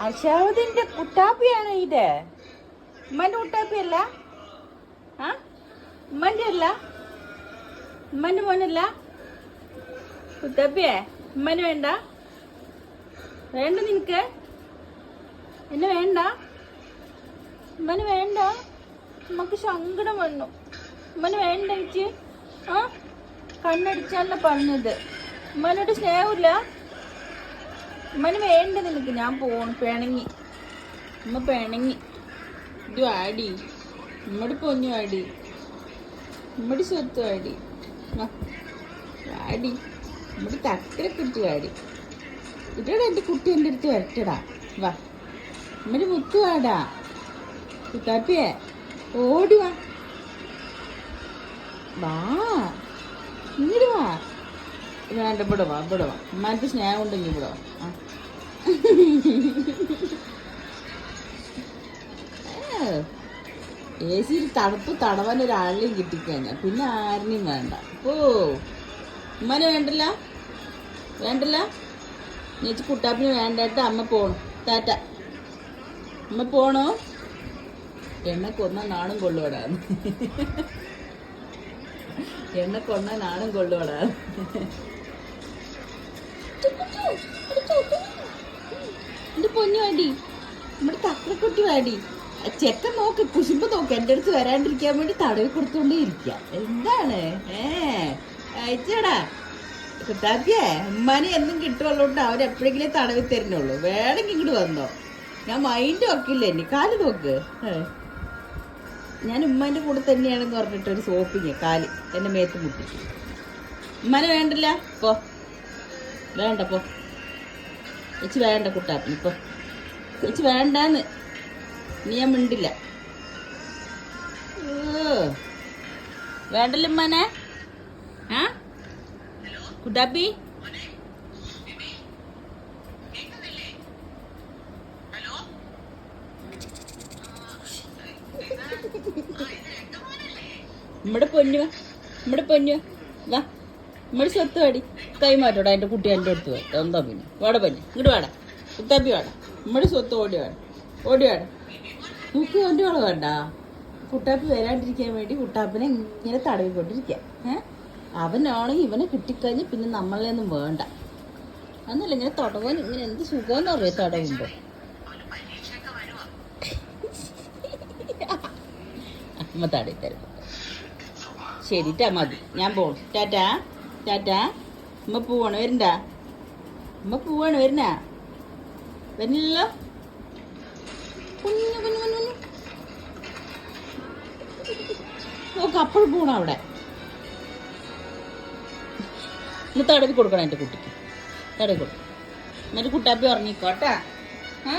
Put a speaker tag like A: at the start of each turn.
A: അശാവതിന്റെ കുട്ടാപ്പിയാണ് ഇത്. ഉമ്മന്റെ കുട്ടാപ്പിയല്ല? ആ? ഉമ്മന്റെ അല്ല? ഉമ്മന്റെ മോനല്ല? കുട്ടാപ്പിയേ ഉമ്മന് വേണ്ട. വേണ്ട നിനക്ക്. എന്നെ വേണ്ട. ഉമ്മന് വേണ്ട. നമുക്ക് സങ്കടം വന്നു. ഉമ്മന് വേണ്ട എനിക്ക്. ആ? കണ്ണടിച്ചാണ് പറഞ്ഞത്. ഉമ്മനോട് സ്നേഹമില്ല. ഉമ്മന് വേണ്ട നിനക്ക് ഞാൻ പോണു പിണങ്ങി. ഉമ്മ പിണങ്ങി. ഇത് ആടി ഉമ്മടി പൊന്നു ആടി ഉമ്മടി സ്വത്ത് ആടി. ആടി ഉമ്മടി തക്കര കുട്ടി ആടി ഇതോടെ എന്റെ കുട്ടി എന്റെ അടുത്ത് വരട്ടടാ. വാ. ഉമ്മടി മുത്തു ആടാ കുത്താപ്പിയെ ഓടി വാ. വാ. ഇങ്ങോട്ട് വാ. വേണ്ട ഇവിടെ വാ ഇവിടെ വാ. ഉമ്മാന്റെ സ്നേഹം ഉണ്ടെങ്കിൽ ഇവിടെ വാ. എ സിയിൽ തണുപ്പ് തടവാൻ ഒരാളെയും കിട്ടിക്കഴിഞ്ഞാൽ പിന്നെ ആരിനെയും വേണ്ട. ഓ ഉമ്മനെ വേണ്ടല്ല? വേണ്ടല്ല? ചേച്ചി കുട്ടാപ്പിന് വേണ്ടായിട്ട് അമ്മ പോണു. താറ്റ അമ്മ പോണോ? എണ്ണ കൊന്ന നാണും കൊള്ളുവടാന്ന്. എണ്ണ കൊന്ന നാണും കൊള്ളുവടാന്ന്. എന്റെ പൊന്നു വേണ്ടി നമ്മുടെ തക്കക്കുട്ടി വേണ്ടി ചെക്കൻ നോക്ക് കുശുമ്പ് നോക്ക് എന്റെ അടുത്ത് വരാണ്ടിരിക്കാൻ വേണ്ടി തടവി കൊടുത്തോണ്ടേ ഇരിക്കുക എന്താണ്? ഏ അയച്ചടാ. ഉമ്മാനെ എന്നും കിട്ടുമല്ലോണ്ട് അവരെപ്പോഴെങ്കിലും തടവി തരുന്നുള്ളൂ. വേണമെങ്കിൽ ഇങ്ങോട്ട് വന്നോ. ഞാൻ മൈൻഡ് നോക്കില്ല എന്നെ കാൽ നോക്ക്. ഞാൻ ഉമ്മാന്റെ കൂടെ തന്നെയാണെന്ന് പറഞ്ഞിട്ട് ഒരു സോപ്പിങ് കാൽ എന്റെ മേത്ത് മുട്ടി ഉമ്മാനെ വേണ്ടില്ല? പോ. വേണ്ട പോ ചേച്ചി വേണ്ട കുട്ടാപ്പി ഇപ്പൊ. ചേച്ചി വേണ്ടാന്ന്. നീ ഞാൻ മിണ്ടില്ല. വേണ്ടല്ലോ ഉമ്മാനെ? ആ? കുട്ടാപ്പി? നമ്മുടെ പൊന്നു നമ്മുടെ പൊന്നു. വാ. വാ നമ്മുടെ സ്വത്ത് വാടി കൈമാറ്റോടാ എന്റെ കുട്ടി എന്റെ അടുത്ത് പോയി എന്താ പിന്നെ. വേട പിന്നെ. ഇങ്ങോട്ട് വാടാ. കുത്താപ്പി വാടാ. നമ്മുടെ സ്വത്ത് ഓടി വേണം ഓടി വേണം നമുക്ക് ഓന്റെ വേള വേണ്ട. കുട്ടാപ്പി വരാണ്ടിരിക്കാൻ വേണ്ടി കുട്ടാപ്പിനെ ഇങ്ങനെ തടവിക്കൊണ്ടിരിക്കുക ഏഹ് അവനാണെങ്കിൽ ഇവനെ കിട്ടിക്കഴിഞ്ഞ് പിന്നെ നമ്മളെയൊന്നും വേണ്ട. അന്നല്ല ഇങ്ങനെ തടവാൻ ഇങ്ങനെ എന്ത് സുഖമെന്ന് അറിയാം തടവുമ്പോൾ അമ്മ തടയിത്തരും തരും ശരി മതി. ഞാൻ പോകും ടാറ്റാ. ടാറ്റാ അമ്മ പോവാണ് വരണ്ട. അമ്മ പോവാണ് വരണ വരുന്നില്ലല്ലോ കുഞ്ഞു കുഞ്ഞു കുഞ്ഞു കുഞ്ഞു. നോക്ക് അപ്പോൾ പോണം അവിടെ. ഇന്ന് തടവി കൊടുക്കണം എന്റെ കുട്ടിക്ക്. തടവി കൊടുക്കണം എന്നിട്ട് കുട്ടാപ്പി ഉറങ്ങിക്കോട്ടാ ആ?